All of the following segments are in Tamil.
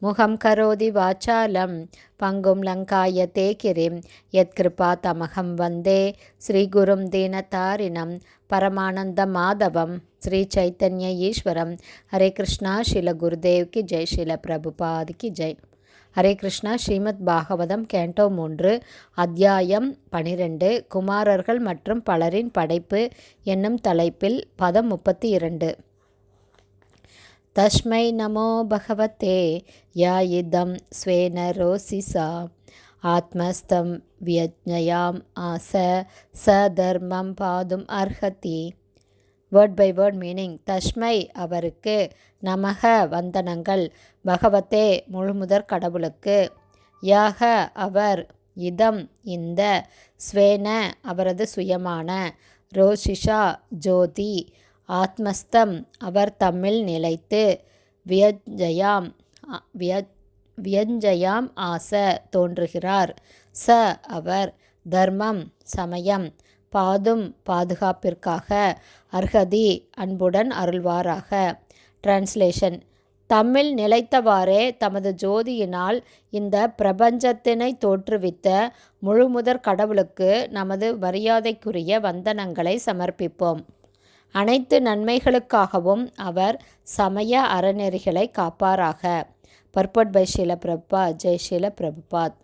முகம் கரோதி வாச்சாலம் பங்கும் லங்காய கிரிம் யத்கிருபா தமகம் வந்தே. ஸ்ரீகுரும் தீனதாரிணம் பரமானந்த மாதவம் ஸ்ரீ சைத்தன்ய ஈஸ்வரம். ஹரே கிருஷ்ணா ஷில குருதேவ் ஜெய் ஷில பிரபுபாதிக்கு ஜெய். ஹரே கிருஷ்ணா ஸ்ரீமத் பாகவதம் கேண்டோ மூன்று அத்தியாயம் பனிரெண்டு. குமாரர்கள் மற்றும் பலரின் படைப்பு என்னும் தலைப்பில் பதம் முப்பத்தி இரண்டு. தஸ்மை நமோ பகவத்தே யா இதம் ஸ்வேன ரோசிசா ஆத்மஸ்தம் வியஜயாம் ஆச ச தர்மம் பாதும் அர்ஹதி வேர்ட் பை வேர்ட் மீனிங் தஷ்மை அவருக்கு நமக வந்தனங்கள் பகவத்தே முழுமுதற் கடவுளுக்கு. யாக அவர் இதம் இந்த ஸ்வேன அவரது சுயமான ரோஷிஷா ஜோதி ஆத்மஸ்தம். அவர் தம்மில் நிலைத்து வியஜயாம் விய வியஞ்சயாம் ஆச தோன்றுகிறார். ச அவர் தர்மம் சமயம் பாதும் பாதுகாப்பிற்காக அர்ஹதி அன்புடன் அருள்வாராக. டிரான்ஸ்லேஷன் தம்மில் நிலைத்தவாறே தமது ஜோதியினால் இந்த பிரபஞ்சத்தினை தோற்றுவித்த முழுமுதற் கடவுளுக்கு நமது மரியாதைக்குரிய வந்தனங்களை சமர்ப்பிப்போம். அனைத்து நன்மைகளுக்காகவும் அவர் சமய அறநெறிகளை காப்பாராக. பர்பட் பை ஷீல பிரபா ஜெய் ஷீல பிரபுபாத்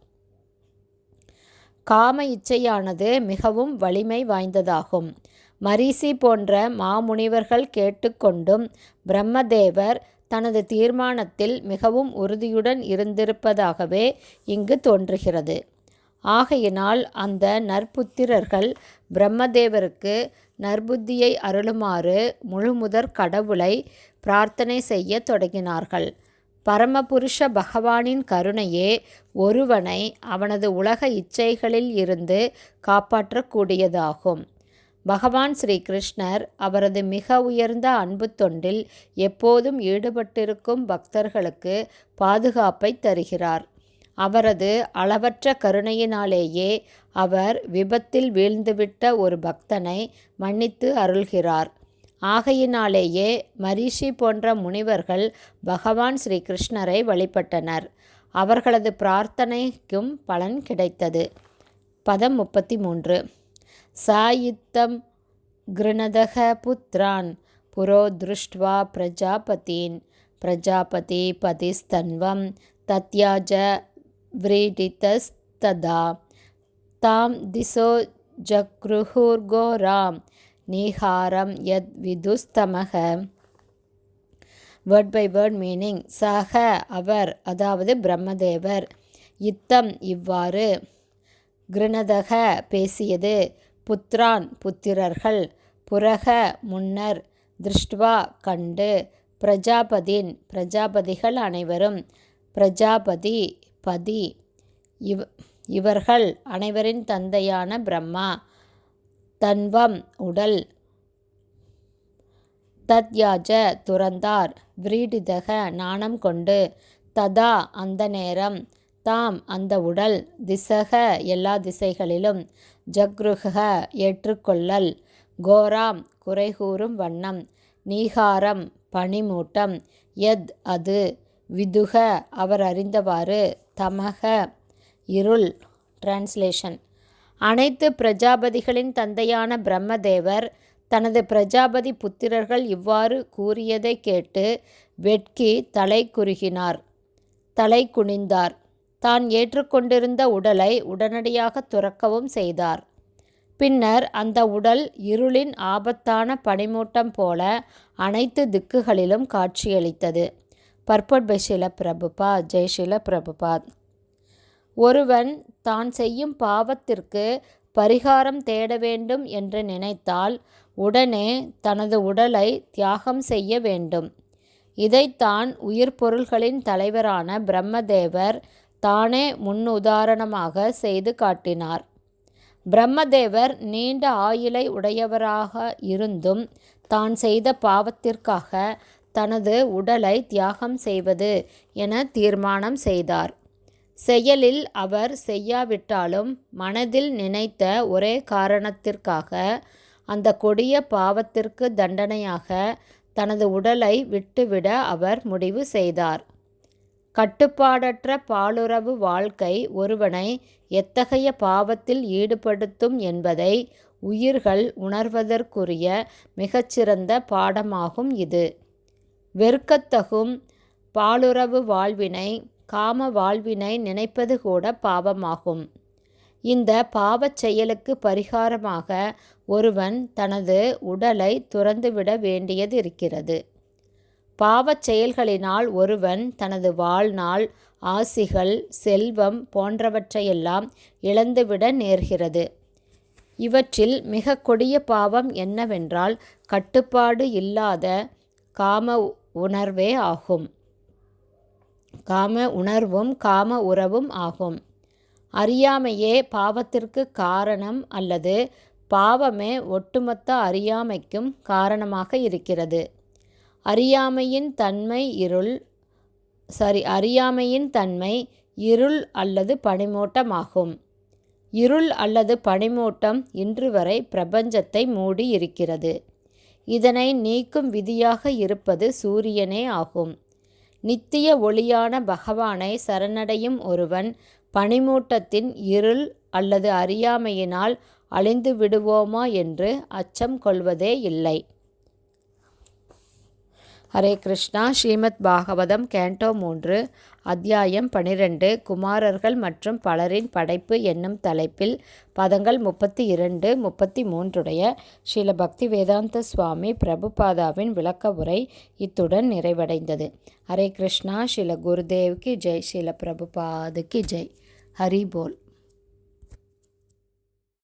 காம இச்சையானது மிகவும் வலிமை வாய்ந்ததாகும். மரீசி போன்ற மாமுனிவர்கள் கேட்டுக்கொண்டும் பிரம்மதேவர் தனது தீர்மானத்தில் மிகவும் உறுதியுடன் இருந்திருப்பதாகவே இங்கு தோன்றுகிறது. ஆகையினால் அந்த நற்புத்திரர்கள் பிரம்மதேவருக்கு நற்புத்தியை அருளுமாறு முழுமுதற் கடவுளை பிரார்த்தனை செய்ய தொடங்கினார்கள். பரமபுருஷ பகவானின் கருணையே ஒருவனை அவனது உலக இச்சைகளில் இருந்து காப்பாற்றக்கூடியதாகும். பகவான் ஸ்ரீ கிருஷ்ணர் அவரது மிக உயர்ந்த அன்பு தொண்டில் எப்போதும் ஈடுபட்டிருக்கும் பக்தர்களுக்கு பாதுகாப்பை தருகிறார். அவரது அளவற்ற கருணையினாலேயே அவர் விபத்தில் வீழ்ந்துவிட்ட ஒரு பக்தனை மன்னித்து அருள்கிறார். ஆகையினாலேயே மரிஷி போன்ற முனிவர்கள் பகவான் ஸ்ரீ கிருஷ்ணரை வழிபட்டனர். அவர்களது பிரார்த்தனைக்கும் பலன் கிடைத்தது. பதம் முப்பத்தி மூன்று சாயித்தம் கிருணதக புத்ரான் புரோ திருஷ்டுவா பிரஜாபதீன். பிரஜாபதி பதிஸ்தன்வம் தத்யாஜ व्रीडितस्तदा தாம் திசோ ஜக்ருஹுர்கோராம் நீஹாரம் யத் விதுஸ்தமக வேர்ட் பை வேர்ட் மீனிங் சக அவர் அதாவது பிரம்மதேவர் இத்தம் இவ்வாறு கிருணதக பேசியது புத்ரான் புத்திரர்கள் புரக முன்னர் திருஷ்டுவா கண்டு பிரஜாபதின் பிரஜாபதிகள் அனைவரும் பிரஜாபதி பதி. இவ் இவர்கள் அனைவரின் தந்தையான பிரம்மா. தன்வம் உடல். தத்யாஜ துறந்தார். விரீடிதக நாணம் கொண்டு. ததா அந்த நேரம். தாம் அந்த உடல். திசக எல்லா திசைகளிலும். ஜக்ருக ஏற்றுக்கொள்ளல். கோராம் குறைகூறும் வண்ணம். நீகாரம் பனிமூட்டம் எத் அது. விதுக அவர் அறிந்தவாறு தமக. இருள் டிரான்ஸ்லேஷன் அனைத்து பிரஜாபதிகளின் தந்தையான பிரம்மதேவர் தனது பிரஜாபதி புத்திரர்கள் இவ்வாறு கூறியதை கேட்டு வெட்கி தலை குறுகினார். தலை குனிந்தார். தான் ஏற்றுக்கொண்டிருந்த உடலை உடனடியாக துறக்கவும் செய்தார். பின்னர் அந்த உடல் இருளின் ஆபத்தான பனிமூட்டம் போல அனைத்து திக்குகளிலும் காட்சியளித்தது. பர்பட் பை ஷில பிரபுபா ஜெய் பிரபுபாத் ஒருவன் தான் செய்யும் பாவத்திற்கு பரிகாரம் தேட வேண்டும் என்று நினைத்தால் உடனே தனது உடலை தியாகம் செய்ய வேண்டும். இதைத்தான் உயிர் பொருள்களின் தலைவரான பிரம்மதேவர் தானே முன்னுதாரணமாக செய்து காட்டினார். பிரம்மதேவர் நீண்ட ஆயுளை உடையவராக இருந்தும் தான் செய்த பாவத்திற்காக தனது உடலை தியாகம் செய்வது என தீர்மானம் செய்தார். செயலில் அவர் செய்யாவிட்டாலும் மனதில் நினைத்த ஒரே காரணத்திற்காக அந்த கொடிய பாவத்திற்கு தண்டனையாக தனது உடலை விட்டுவிட அவர் முடிவு செய்தார். கட்டுப்பாடற்ற பாலுறவு வாழ்க்கை ஒருவனை எத்தகைய பாவத்தில் ஈடுபடுத்தும் என்பதை உயிர்கள் உணர்வதற்குரிய மிகச்சிறந்த பாடமாகும் இது. வெறுக்கத்தகும் பாலுறவு வாழ்வினை காம வாழ்வினை நினைப்பது கூட பாவமாகும். இந்த பாவச் செயலுக்கு பரிகாரமாக ஒருவன் தனது உடலை துறந்துவிட வேண்டியது இருக்கிறது. பாவச் செயல்களினால் ஒருவன் தனது வாழ்நாள் ஆசிகள் செல்வம் போன்றவற்றையெல்லாம் இழந்துவிட நேர்கிறது. இவற்றில் மிக கொடிய பாவம் என்னவென்றால் கட்டுப்பாடு இல்லாத காம உணர்வே ஆகும். காம உணர்வும் காம உறவும் ஆகும். அறியாமையே பாவத்திற்கு காரணம் அல்லது பாவமே ஒட்டுமொத்த அறியாமைக்கும் காரணமாக இருக்கிறது. அறியாமையின் தன்மை இருள் சாரி அறியாமையின் தன்மை இருள் அல்லது பனிமூட்டமாகும் இருள் அல்லது பனிமூட்டம் இன்று வரை பிரபஞ்சத்தை மூடி இருக்கிறது. இதனை நீக்கும் விதியாக இருப்பது சூரியனே ஆகும். நித்திய ஒளியான பகவானை சரணடையும் ஒருவன் பனிமூட்டத்தின் இருள் அல்லது அறியாமையினால் அழிந்து விடுவோமா என்று அச்சம் கொள்வதே இல்லை. ஹரே கிருஷ்ணா. ஸ்ரீமத் பாகவதம் கேண்டோ மூன்று. அத்தியாயம் பனிரெண்டு குமாரர்கள் மற்றும் பலரின் படைப்பு என்னும் தலைப்பில் பதங்கள் முப்பத்தி இரண்டு முப்பத்தி மூன்றுடைய ஸ்ரீல பக்தி வேதாந்த சுவாமி பிரபுபாதாவின் விளக்க உரை இத்துடன் நிறைவடைந்தது. ஹரே கிருஷ்ணா ஸ்ரீல குருதேவ்க்கு ஜெய் ஸ்ரீல பிரபுபாதுக்கு ஜெய். ஹரி போல்.